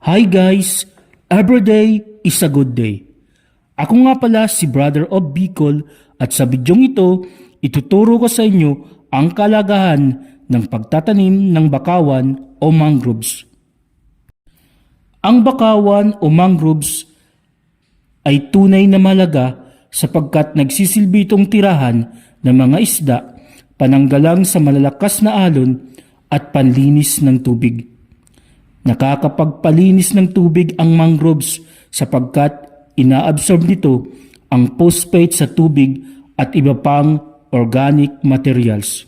Hi guys! Every day is a good day. Ako nga pala si Brother of Bicol at sa bidyong ito, ituturo ko sa inyo ang kalagahan ng pagtatanim ng bakawan o mangroves. Ang bakawan o mangroves ay tunay na malaga sapagkat nagsisilbi itong tirahan ng mga isda, pananggalang sa malalakas na alon at panlinis ng tubig. Nakakapagpalinis ng tubig ang mangroves sapagkat inaabsorb nito ang phosphate sa tubig at iba pang organic materials.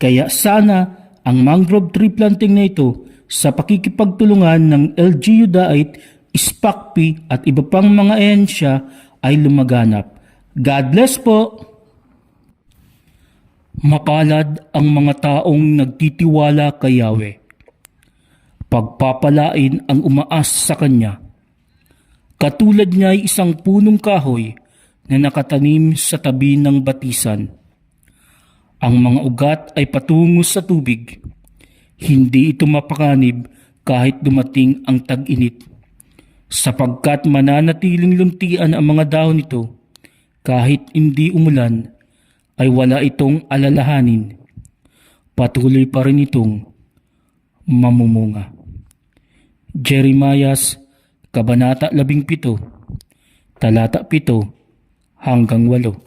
Kaya sana ang mangrove tree planting na ito sa pakikipagtulungan ng LGU Diet, SPACP at iba pang mga ehensya ay lumaganap. God bless po! Mapalad ang mga taong nagtitiwala kay Yahweh pagpapalain ang umaas sa kanya. Katulad niya ay isang punong kahoy na nakatanim sa tabi ng batisan. Ang mga ugat ay patungo sa tubig. Hindi ito mapakanib kahit dumating ang tag-init. Sapagkat mananatiling luntian ang mga dahon nito, kahit hindi umulan, ay wala itong alalahanin. Patuloy pa rin itong mamumunga. Jeremias, Kabanata 17, Talata 7 hanggang 8.